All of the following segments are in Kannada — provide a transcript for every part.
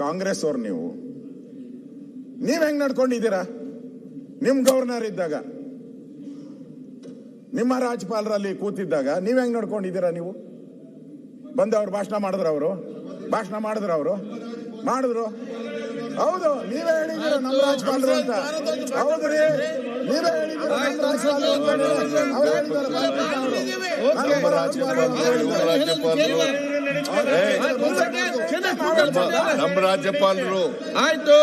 ಕಾಂಗ್ರೆಸ್ ಅವ್ರು ನೀವು. ನೀವ್ ಹೆಂಗ್ ನಡ್ಕೊಂಡಿದ್ದೀರಾ? ನಿಮ್ ಗವರ್ನರ್ ಇದ್ದಾಗ. ನಿಮ್ಮ ರಾಜ್ಯಪಾಲರಲ್ಲಿ ಕೂತಿದ್ದಾಗ ನೀವ್ ಹೆಂಗ್ ನಡ್ಕೊಂಡಿದ್ದೀರಾ ನೀವು? ಬಂದು ಅವ್ರು ಭಾಷಣ ಮಾಡಿದ್ರ ಅವರು? ಭಾಷಣ ಮಾಡಿದ್ರ ಅವರು? ಮಾಡಿದ್ರು. ಹೌದು, ನೀವೇ ಹೇಳಿದ್ದೀರ ನಮ್ಮ ರಾಜ್ಯಪಾಲರು ಅಂತ. ಹೌದು ರೀ. ನೀವೇ ಹೇಳಿದ್ದೀರ. ನಮ್ಮ ರಾಜ್ಯಪಾಲರು ಆಯ್ತು.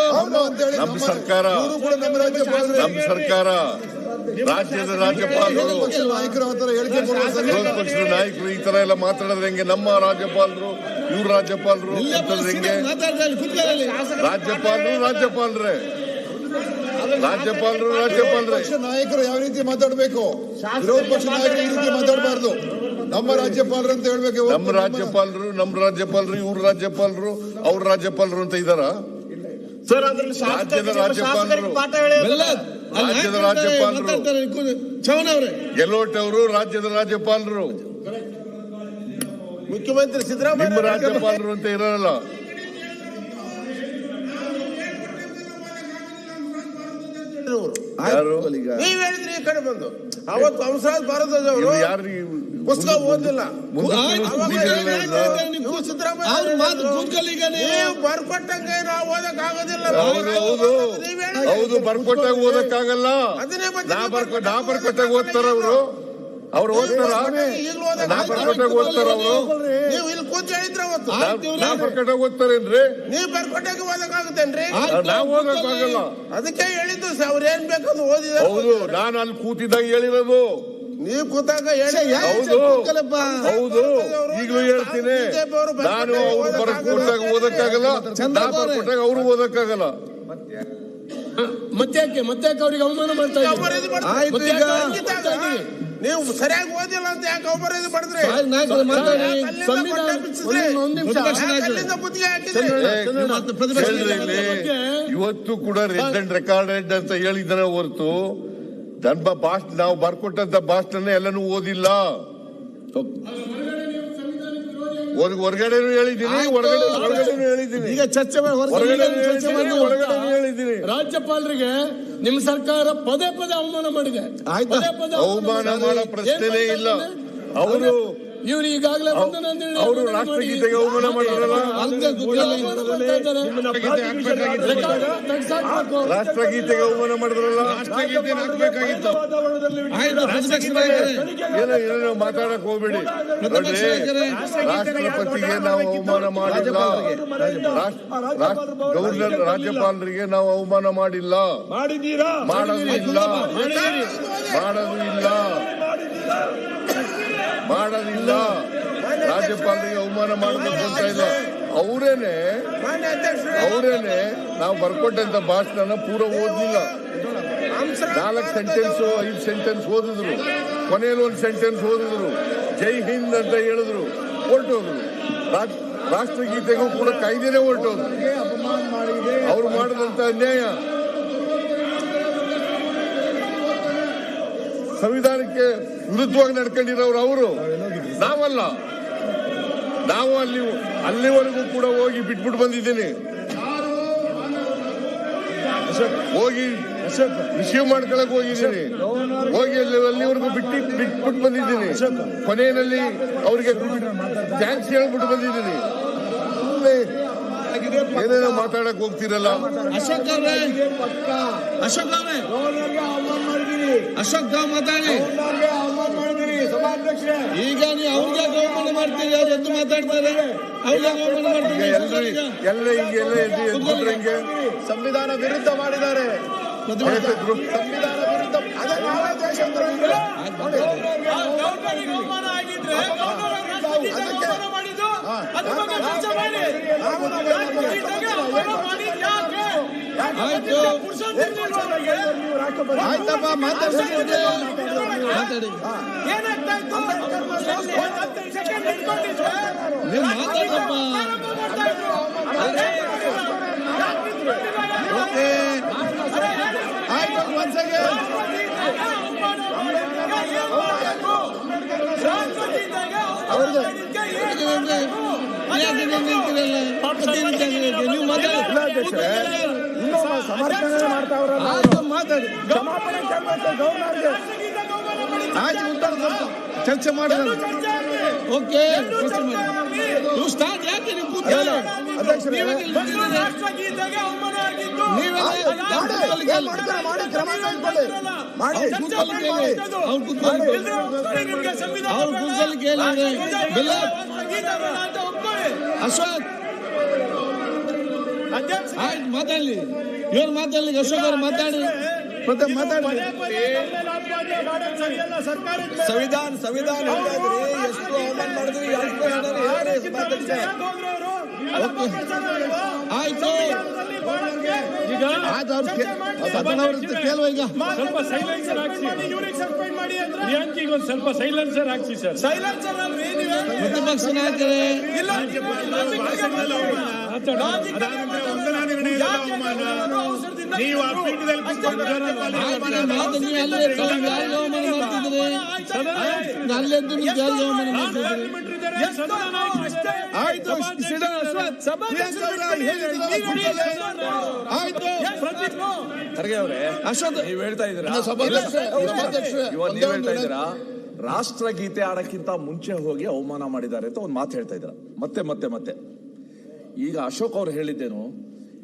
ನಮ್ಮ ಸರ್ಕಾರ ನಮ್ಮ ಸರ್ಕಾರ ರಾಜ್ಯದ ರಾಜ್ಯಪಾಲರು ವಿರೋಧ ಪಕ್ಷದ ನಾಯಕರು ಈ ತರ ಎಲ್ಲ ಮಾತಾಡಿದ್ರೆ ಹೆಂಗೆ? ನಮ್ಮ ರಾಜ್ಯಪಾಲರು ಇವ್ರ ರಾಜ್ಯಪಾಲರು ಹೆಂಗೆ? ರಾಜ್ಯಪಾಲರು ರಾಜ್ಯಪಾಲರೇ. ರಾಜ್ಯಪಾಲರು ರಾಜ್ಯಪಾಲರೇ. ಪಕ್ಷ ನಾಯಕರು ಯಾವ ರೀತಿ ಮಾತಾಡಬೇಕು? ವಿರೋಧ ಪಕ್ಷ ನಾಯಕರು ಈ ರೀತಿ ಮಾತಾಡಬಾರ್ದು. ನಮ್ಮ ರಾಜ್ಯಪಾಲರು ಅಂತ ಹೇಳ್ಬೇಕು ನಮ್ಮ ರಾಜ್ಯಪಾಲರು ನಮ್ಮ ರಾಜ್ಯಪಾಲರು ಇವ್ರ ರಾಜ್ಯಪಾಲರು ಅವ್ರ ರಾಜ್ಯಪಾಲರು ಅಂತ ಇದಾರ? ಸರ್ ಅದ್ರಲ್ಲಿ ರಾಜ್ಯದ ರಾಜ್ಯಪಾಲರು. ರಾಜ್ಯದ ರಾಜ್ಯಪಾಲರು. ಚವನ್ ಅವ್ರೆ. ಗೆಲೋಟ್ ಅವರು ರಾಜ್ಯದ ರಾಜ್ಯಪಾಲರು. ಮುಖ್ಯಮಂತ್ರಿ ನಿಮ್ಮ ಸಿದ್ದರಾಮಯ್ಯ ರಾಜ್ಯಪಾಲರು ಅಂತ ಇರಲ್ಲ. ಯಾರು? ನೀವ್ ಹೇಳಿದ್ರಿ ಈ ಕಡೆ ಬಂದು. ಅವತ್ತು ಹಂಸರಾಜ್ ಭಾರದ್ವಾಜ್ ಅವರು ಪುಸ್ತಕ ಓದಿಲ್ಲ ನೀವು. ಸಿದ್ದರಾಮಯ್ಯ ಹೇಳಿದ್ರು. ಬರ್ಕೊಟ್ಟಂಗೆ ನಾವು ಓದಕ್ ಆಗೋದಿಲ್ಲ ಹೌದು. ಹೌದು ನೀವ್ ಹೇಳಿದ್ರಿ. ಹೌದು ಬರ್ಕೊಟ್ಟಾಗ ಓದಕ್ಕಾಗಲ್ಲ. ಅದನ್ನೇ ನಾ ಬರ್ಕೊಟ್ಟಾಗ ಓದ್ತಾರ ಅವರು. ಅವ್ರು ಓದ್ತಾರ ಓದಕ್ ನಾ. ಬರ್ಕೊಟ್ಟಾಗ ಓದ್ತಾರ ಅವರು? ನೀವು ಇಲ್ಲಿ ಕೂತ್ ಹೇಳಿದ್ರ ಅವತ್ತು. ನಾ ಬರ್ಕೊಟ್ಟಾಗ ಓದ್ತಾರೇನ್ರಿ ನೀವು ಬರ್ಕೊಟ್ಟಾಗ ಓದಕ್ ಆಗುತ್ತೇನ್ರಿ ನಾವ್ ಓದಕ್ಕಾಗಲ್ಲ ಅದಕ್ಕೆ ಹೇಳಿದ್ದು ಸ- ಅವ್ರು ಏನ್ ಬೇಕಂತ ಓದಿದ ಹೌದು ನಾನು ಅಲ್ಲಿ ಕೂತಿದ್ದಾಗ ಹೇಳಿರೋದು. ನೀವು ಕೂತಾಗ ಹೌದು. ಹೌದು. ಈಗಲೂ ಹೇಳ್ತೀನಿ. ನಾನು ಅವ್ರು ಬರ್ಕೊಟ್ಟಾಗ ಓದಕ್ಕಾಗಲ್ಲ. ನಾ ಬರ್ಕೊಟ್ಟಾಗ ಅವ್ರು ಓದಕ್ಕಾಗಲ್ಲ. ಮತ್ತೆ ಯಾಕೆ ಮತ್ತೆ ಯಾಕೆ ಅವ್ರಿಗೆ ಅವಮಾನ ಮಾಡ್ತಾ ಈಗ ನೀವು ಸರಿಯಾಗಿ ಓದಿಲ್ಲ ಅಂತ ಯಾಕೆ ಅವಮರ್ಯಾದೆ ಮಾಡಿದ್ರಿ? ಇವತ್ತು ಕೂಡ ರೆಡ್ ಅಂಡ್ ರೆಕಾರ್ಡೆಡ್ ಅಂತ ಹೇಳಿದ್ದಾನೆ ಹೊರತು. ನನ್ನ ಭಾಷಣ ನಾವು ಬರ್ಕೊಟ್ಟಂತ ಭಾಷಣ ಎಲ್ಲನೂ ಓದಿಲ್ಲ. ಹೊರಗಡೆನೂ ಹೇಳಿದ್ದೀನಿ. ಹೊರಗಡೆ ಹೊರಗಡೆನು ಹೇಳಿದ್ದೀನಿ ಈಗ ಚರ್ಚೆ ಹೊರಗಡೆ ಹೇಳಿದ್ದೀನಿ, ರಾಜ್ಯಪಾಲರಿಗೆ ನಿಮ್ಮ ಸರ್ಕಾರ ಪದೇ ಪದೇ ಅವಮಾನ ಮಾಡಿದೆ ಪದೇ ಪದೇ ಅವಮಾನ. ಮಾಡೋ ಏನ್ ಪ್ರಶ್ನೆನೇ ಇಲ್ಲ? ಅವರು ಇವ್ರು ಈಗಾಗಲೇ ಬಂಧನ ಅಂತ ಹೇಳಿ ಅವರು ರಾಷ್ಟ್ರಗೀತೆಗೆ ಅವಮಾನ ತೆಗ್ಸಾಕ್ಬೇಕು. ರಾಷ್ಟ್ರಗೀತೆಗೆ ಅವಮಾನ ಮಾಡಿದ್ರಲ್ಲ. ಏನೋ ಏನೋ ಮಾತಾಡಕ್ ಹೋಗ್ಬೇಡಿ. ರಾಷ್ಟ್ರಪತಿಗೆ ನಾವು ಅವಮಾನ ಮಾಡಿಲ್ಲ. ಗವರ್ನರ್ ರಾಜ್ಯಪಾಲರಿಗೆ ನಾವು ಅವಮಾನ ಮಾಡಿಲ್ಲ. ಮಾಡಿದ್ದೀರಾ? ಮಾಡೋದು ಇಲ್ಲ. ಮಾಡೋದು ಇಲ್ಲ. ಮಾಡೋದಿಲ್ಲ ರಾಜ್ಯಪಾಲರಿಗೆ ಅವಮಾನ ಮಾಡಬೇಕು ಅಂತ ಇಲ್ಲ. ಅವರೇನೆ ಅವರೇನೆ ನಾವು ಬರ್ಕೊಟ್ಟಂತ ಭಾಷಣನ ಪೂರ ಓದಲಿಲ್ಲ ನಾಲ್ಕು ಸೆಂಟೆನ್ಸ್ ಐದು ಸೆಂಟೆನ್ಸ್ ಓದಿದ್ರು. ಕೊನೆಯಲ್ಲಿ ಒಂದು ಸೆಂಟೆನ್ಸ್ ಓದಿದ್ರು. ಜೈ ಹಿಂದ್ ಅಂತ ಹೇಳಿದ್ರು. ಹೊರಟೋದ್ರು. ರಾಷ್ಟ್ರ- ರಾಷ್ಟ್ರಗೀತೆಗೂ ಕೂಡ ಕಾಯ್ದೆನೆ ಹೊರಟೋದ್ರು. ಅವ್ರು ಮಾಡಿದಂತ ಅನ್ಯಾಯ. ಸಂವಿಧಾನಕ್ಕೆ ವಿರುದ್ಧವಾಗಿ ನಡ್ಕೊಂಡಿರೋರು ಅವರು. ನಾವಲ್ಲ. ನಾವು ಅಲ್ಲಿ, ಅಲ್ಲಿವರೆಗೂ ಕೂಡ ಹೋಗಿ ಬಿಟ್ಬಿಟ್ಟು ಬಂದಿದ್ದೀನಿ. ಹೋಗಿ ರಿಸೀವ್ ಮಾಡ್ಕೊಳಕ್ ಹೋಗಿದ್ದೀನಿ. ಹೋಗಿ ಅಲ್ಲಿ, ಅಲ್ಲಿವರೆಗೂ ಬಿಟ್ಟು, ಬಿಟ್ಬಿಟ್ಟು ಬಂದಿದ್ದೀನಿ. ಕೊನೆಯಲ್ಲಿ ಅವರಿಗೆ ಥ್ಯಾಂಕ್ಸ್ ಹೇಳ್ಬಿಟ್ಟು ಬಂದಿದ್ದೀನಿ. ಏನೇನೋ ಮಾತಾಡಕ್ ಹೋಗ್ತಿರಲ್ಲ. ಅಶೋಕ್ ಅವ್ರೆ. ಅಶೋಕ್ ಅವ್ರೆ. ಅಶೋಕ್ ತಾವ್ ಮಾತಾಡಿ. ಈಗ ನೀವು ಅವ್ರಿಗೆ ಅವಮಾನ ಮಾಡ್ತೀರಿ ಅವ್ರು ಎದ್ದು ಮಾತಾಡ್ತಾರೆ ಅವ್ರಿಗೆ ಅವಮಾನ ಮಾಡ್ತೀರಿ ಎಲ್ಲ ಎಲ್ಲ ಎದ್ದು ಎದ್ಬಿಟ್ರೆ ಹಿಂಗೆ ಸಂವಿಧಾನ ವಿರುದ್ಧ ಮಾಡಿದ್ದಾರೆ. ಸಂವಿಧಾನ ವಿರುದ್ಧ ಅದೇ ನಾವೇ ದೇಶ ವಿರೋಧಿಗಳು. ಆಯ್ತು ಆಯ್ತಪ್ಪ ಮಾತಾಡಿ ಮಾತಾಡಿ. ನೀವು ಮಾತಾಡಪ್ಪ ಓಕೆ. ಆಯ್ತು ಒಂದ್ ಸೆಕೆಂಡ್ ಅವ್ರಿಗೆ ಯಾಕೆ ನೀವು ನಿಂತಿರಲ್ಲ ಮತ್ತೇನು ಜಾಗ ನೀವು ಮಾತಾಡಿ ಅಧ್ಯಕ್ಷರೇ ಇನ್ನೂ ಸಮರ್ಥನೆ ಮಾಡ್ತಾವ್ರಲ್ಲ ಅವ್ರು. ಆಯ್ತು ಮಾತಾಡಿ ಕ್ಷಮಾಪಣೆ ಕೇಳ್ಬೇಕು ಗವರ್ನರ್ಗೆ ಆಯ್ತು ಉತ್ತರ ಕೊಡ್ತಾ ಚರ್ಚೆ ಮಾಡೋಣ ಓಕೆ ಚರ್ಚೆ ಮಾಡಿ ನೀವು ಸ್ಟಾರ್ಟ್ ಯಾಕೆ ನೀವು ಕೂತ್ಕೊಳ್ಳಿ ಅಧ್ಯಕ್ಷರೇ ನೀವೇ ನಿಲ್ಸಿದ್ದೀರಿ. ನೀವೇ ಆಯ್ತು, ಮಾಡಿ, ಕೂತ್ಕೊಳ್ಳಿ ಏನ್ ಮಾಡ್ತೀರಾ ಮಾಡಿ ಕ್ರಮ ಕೈಗೊಳ್ಳಿ ಮಾಡಿ ಅವ್ರು ಕೂತ್ಕೊಳ್ಳಿ ಕೇಳಿ ಅವ್ರು ಕೂತ್ಕೊಳ್ಳಿ ಅವ್ರು ಕೂತ್ಕೊಳ್ಳಿ ಕೇಳಿ ಬೆಲ್ಲ ಅಶೋಕ್. ಆಯ್ತು ಮಾತಾಡ್ಲಿ. ಇವ್ರು ಮಾತಾಡ್ಲಿ ಅಶೋಕ್ ಅವ್ರು ಮಾತಾಡಿ. ಮತ್ತೆ ಮಾತಾಡಿ ಸಂವಿಧಾನ ಸಂವಿಧಾನ ಹೇಳ್ತಾ ಇದ್ರಿ. ಎಷ್ಟು ಅವಮಾನ ಮಾಡಿದ್ರಿ ಎಷ್ಟು ಹೇಳಿದ್ರಿ ಮಾತಾಡ್ಸಿ. ಆಯ್ತು. ಆಯ್ತು ಅವ್ರು ಕೇ- ಸದನ ಅವ್ರ ಹತ್ರ ಕೇಳುವ ಈಗ. ಸ್ವಲ್ಪ ಸೈಲೆನ್ಸರ್ ಹಾಕ್ಸಿ. ಪ್ರಿಯಾಂಕಿಗೆ ಒಂದು ಸ್ವಲ್ಪ ಸೈಲೆನ್ಸರ್ ಹಾಕ್ಸಿ ಸರ್. ಪ್ರತಿಪಕ್ಷ ನಾಯಕರೇ. ಮಾತು ನೀವು ಅವಮಾನ ಮಾಡ್ತಿದ್ರಿ. ಅಲ್ಲೆದ್ದು ನೀವು ಅವಮಾನ ಮಾಡ್ತಿದ್ರಿ. ಆಯ್ತು ಖರ್ಗೆ ಅವರೇ ಅಶ್ವಥ್ ನೀವ್ ಹೇಳ್ತಾ ಇದ್ದೀರಾ? ಸಭಾಧ್ಯಕ್ಷರೇ, ಸಭಾಧ್ಯಕ್ಷರೇ, ನೀವ್ ಹೇಳ್ತಾ ಇದ್ದೀರಾ? ರಾಷ್ಟ್ರಗೀತೆ ಆಡಕ್ಕಿಂತ ಮುಂಚೆ ಹೋಗಿ ಅವಮಾನ ಮಾಡಿದ್ದಾರೆ ಅಂತ ಒಂದು ಮಾತು ಹೇಳ್ತಾ ಇದ್ದೀರಾ? ಮತ್ತೆ ಮತ್ತೆ ಮತ್ತೆ. ಈಗ ಅಶೋಕ್ ಅವ್ರು ಹೇಳಿದ್ದೇನು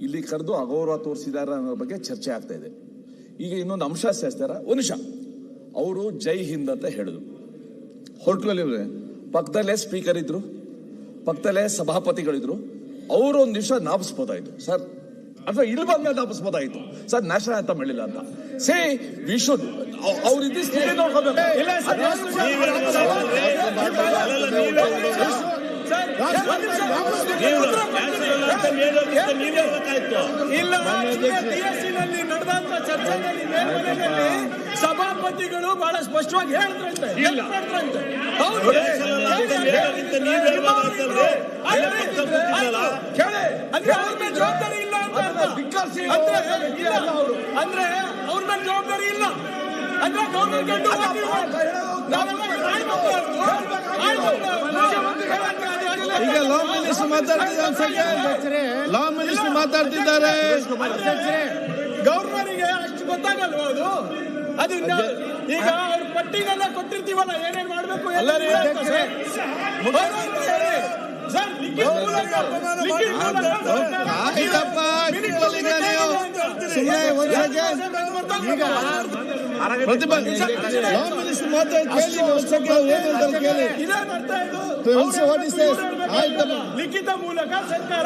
ಇಲ್ಲಿ ಕರೆದು ಅಗೌರವ ತೋರಿಸಿದ್ದಾರೆ ಅನ್ನೋ ಬಗ್ಗೆ ಚರ್ಚೆ ಆಗ್ತಾ ಇದೆ. ಈಗ ಇನ್ನೊಂದು ಅಂಶ ಸೇರಿಸ್ತಾರ? ಒಂದು ಅವರು ಜೈ ಹಿಂದ್ ಅಂತ ಹೇಳಿದ್ರು. ಹೋಟ್ಲಲ್ಲಿ ಪಕ್ಕದಲ್ಲೇ ಸ್ಪೀಕರ್ ಇದ್ರು ಪಕ್ಕದಲ್ಲೇ ಸಭಾಪತಿಗಳಿದ್ರು. ಅವರು ಒಂದು ನಿಮಿಷ ನಾಪಿಸ್ಬೋದಾಯ್ತು ಸರ್ ಅಥವಾ ಇಲ್ಲಿ ಬಂದ್ಮೇಲೆ ನಾಪಿಸ್ಬೋದಾಯ್ತು ಸರ್ ನ್ಯಾಷನಲ್ ಅಂತ ಹೇಳಿಲ್ಲ ಅಂತ. ಸೇ ವಿ ಶುಡ್ ಅವ್ರ ಇದ್ದು ಸ್ಥಿತಿ ನೋಡ್ಕೋಬೇಕು. ಇಲ್ಲ ನಲ್ಲಿ ನಡೆದಂತ ಚರ್ಚೆಯಲ್ಲಿ ಸಭಾಪತಿಗಳು ಬಹಳ ಸ್ಪಷ್ಟವಾಗಿ ಹೇಳಿದ್ರಂತೆ. ಹೇಳಿದ್ರಂತೆ. ಹೌದು. ಆಯ್ತು. ಕೇಳಿ. ಅಂದ್ರೆ ಅವ್ರ ಮೇಲೆ ಜವಾಬ್ದಾರಿ ಇಲ್ಲ. ಅಂದ್ರೆ ಇಲ್ಲ. ಅಂದ್ರೆ ಅವ್ರ ಮೇಲೆ ಜವಾಬ್ದಾರಿ ಇಲ್ಲ. ಅಂದ್ರೆ ಗೌರ್ಮೆಂಟ್. ಈಗ ಲಾ ಮಿನಿಸ್ಟರ್ ಮಾತಾಡ್ತಿದ್ದಾರೆ ಲಾ ಮಿನಿಸ್ಟರ್ ಮಾತಾಡ್ತಿದ್ದಾರೆ? ಗವರ್ನರಿಗೆ ಅಷ್ಟು ಗೊತ್ತಾಗಲ್ವಾ ಅದು? ಅದು ಈಗ ಅವ್ರ ಪಟ್ಟಿಗೆಲ್ಲ ಕೊಟ್ಟಿರ್ತೀವಲ್ಲ ಏನೇನ್ ಮಾಡ್ಬೇಕು ಎಲ್ಲ ಸರ್ ಲಿಖಿತ ಮೂಲಕ ಸರ್ಕಾರ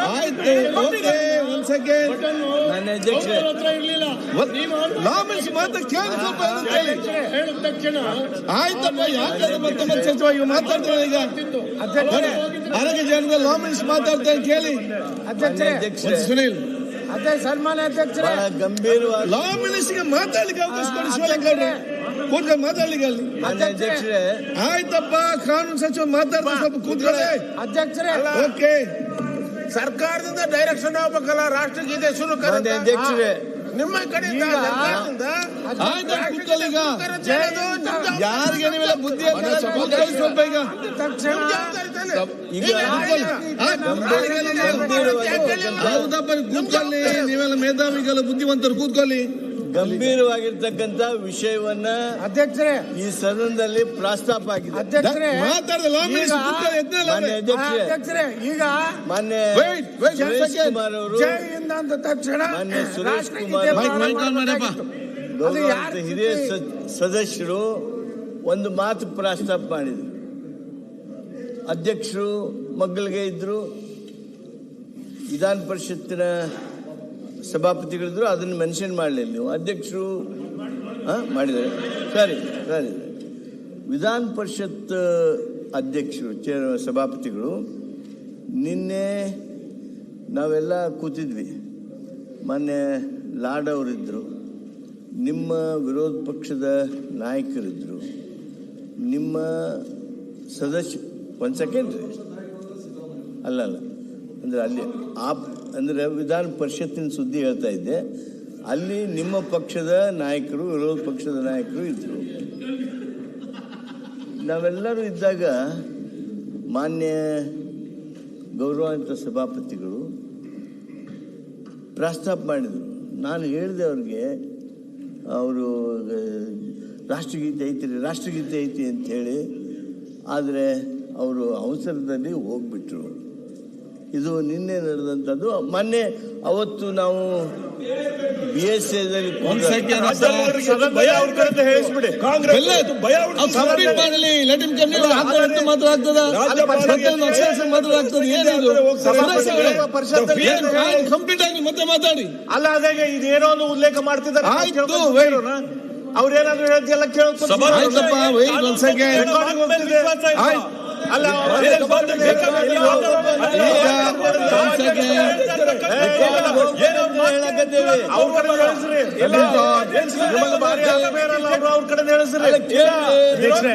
ಹೇಳಿದ ತಕ್ಷಣ ಆಯ್ತಪ್ಪ ಯಾಕಂದ್ರೆ ಮತ್ತೆ ಮತ್ತೆ ಚರ್ಚೆ ಈಗ? ಮಾತಾಡ್ತಾರೆ ಈಗ ಆರೋಗ್ಯ ಜನದ ಲಾ ಮಿನಿಸ್ಟರ್ ಮಾತಾಡ್ತಾರೆ ಕೇಳಿ. ಸಲ್ಮಾನ್ ಸುನೀಲ್. ಬಹಳ ಗಂಭೀರವಾಗಿ ಲಾ ಮಿನಿಸ್ಟರ್ಗೆ ಮಾತಾಡ್ಲಿಕ್ಕೆ ಅವಕಾಶ ಕೊಡಿ ಶಿವಲಿಂಗೌಡ್ರೆ ಕೂತ್ಕೊಂಡು ಮಾತಾಡ್ಲಿಕ್ಕೆ ಅಲ್ಲಿ. ಅಧ್ಯಕ್ಷರೇ. ಆಯ್ತಪ್ಪ ಕಾನೂನು ಸಚಿವ ಮಾತಾಡ್ತಾರೆ ಸ್ವಲ್ಪ ಕೂತ್ಕೊಳ್ಳಿ. ಅಧ್ಯಕ್ಷರೇ. ಓಕೆ. ಸರ್ಕಾರದಿಂದ ಡೈರೆಕ್ಷನ್ ಹೋಗ್ಬೇಕಲ್ಲ ರಾಷ್ಟ್ರಗೀತೆ ಶುರು ಅಧ್ಯಕ್ಷರೇ. ನಿಮ್ಮ ಜವಾಬ್ದಾರಿ. ಯಾರಿಗೆ ನೀವೆಲ್ಲ ಬುದ್ಧಿ ಸ್ವಲ್ಪ ಈಗ. ಹೌದಪ್ಪ ಕೂತ್ಕೊಳ್ಳಿ. ನೀವೆಲ್ಲ ಮೇಧಾವಿಗಳು ಬುದ್ಧಿವಂತರು ಕೂತ್ಕೊಳ್ಳಿ. ಗಂಭೀರವಾಗಿರ್ತಕ್ಕಂತ ವಿಷಯವನ್ನ ಅಧ್ಯಕ್ಷರೇ ಈ ಸದನದಲ್ಲಿ ಪ್ರಸ್ತಾಪ ಆಗಿದೆ. ಅಧ್ಯಕ್ಷರೇ. ಅಧ್ಯಕ್ಷರೇ ಈಗ ಮಾನ್ಯ ಸುರೇಶ್ ಕುಮಾರ್ ಅವರು ಅಂದ ತಕ್ಷಣ ಮಾನ್ಯ ಸುರೇಶ್ ಕುಮಾರ್ ಹಿರಿಯ ಸ- ಸದಸ್ಯರು ಒಂದು ಮಾತು ಪ್ರಸ್ತಾಪ ಮಾಡಿದ್ರು. ಅಧ್ಯಕ್ಷರು ಮಗ್ಗಲಿಗೆ ಇದ್ರು. ವಿಧಾನ ಪರಿಷತ್ತಿನ ಸಭಾಪತಿಗಳಿದ್ರು ಅದನ್ನು ಮೆನ್ಷನ್ ಮಾಡಲಿಲ್ಲ ನೀವು. ಅಧ್ಯಕ್ಷರು, ಹಾಂ, ಮಾಡಿದ್ದಾರೆ. ಸರಿ ಸರಿ. ವಿಧಾನ ಪರಿಷತ್ ಅಧ್ಯಕ್ಷರು ಚೇರ್ ಸಭಾಪತಿಗಳು, ನಿನ್ನೆ ನಾವೆಲ್ಲ ಕೂತಿದ್ವಿ. ಮೊನ್ನೆ ಲಾಡ್ ಅವರಿದ್ದರು ನಿಮ್ಮ ವಿರೋಧ ಪಕ್ಷದ ನಾಯಕರಿದ್ದರು ನಿಮ್ಮ ಸದಸ್ಯ, ಒಂದು ಸೆಕೆಂಡ್ ಅಲ್ಲ ಅಲ್ಲ. ಅಂದರೆ ಅಲ್ಲಿ ಆ ಅಂದರೆ ವಿಧಾನ ಪರಿಷತ್ತಿನ ಸುದ್ದಿ ಹೇಳ್ತಾ ಇದ್ದೆ. ಅಲ್ಲಿ ನಿಮ್ಮ ಪಕ್ಷದ ನಾಯಕರು, ವಿರೋಧ ಪಕ್ಷದ ನಾಯಕರು ಇದ್ದರು ನಾವೆಲ್ಲರೂ ಇದ್ದಾಗ ಮಾನ್ಯ ಗೌರವಾನ್ವಿತ ಸಭಾಪತಿಗಳು ಪ್ರಸ್ತಾಪ ಮಾಡಿದರು. ನಾನು ಹೇಳಿದೆ ಅವ್ರಿಗೆ, ಅವರು ರಾಷ್ಟ್ರಗೀತೆ ಐತಿ ರಾಷ್ಟ್ರಗೀತೆ ಐತಿ ಅಂತೇಳಿ ಆದರೆ ಅವರು ಅವಸರದಲ್ಲಿ ಹೋಗ್ಬಿಟ್ರು. ಇದು ನಿನ್ನೆ ನಡೆದಂಥದ್ದು. ಮೊನ್ನೆ ಅವತ್ತು ನಾವು ಬಿ ಎಸ್ ಮತ್ತೆ ಮಾತಾಡಿ. ಅಲ್ಲ ಅದಾಗೆ ಇದೇನೋ ಒಂದು ಉಲ್ಲೇಖ ಮಾಡ್ತಿದ್ದಾರೆ ಅವ್ರೇನಾದ್ರು ಹೇಳ್ತಿಲ್ಲ ಕೇಳ್ತಾರೆ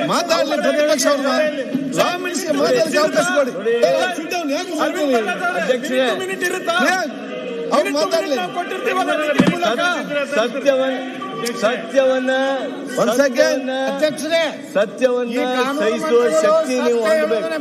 ಮಾತಾಡ್ಲಿ ಪ್ರತಿಪಕ್ಷ ಮಾತಾಡಕ್ಕೆ ಅವಕಾಶ ಕೊಡಿ ಅವ್ರು ಮಾತಾಡ್ಲಿ ಸತ್ಯವನ್ನ ಸತ್ಯವನ್ನ ಸತ್ಯವನ್ನ ಸಹಿಸುವ ಶಕ್ತಿ ನೀವು ಹೊಂದಬೇಕು.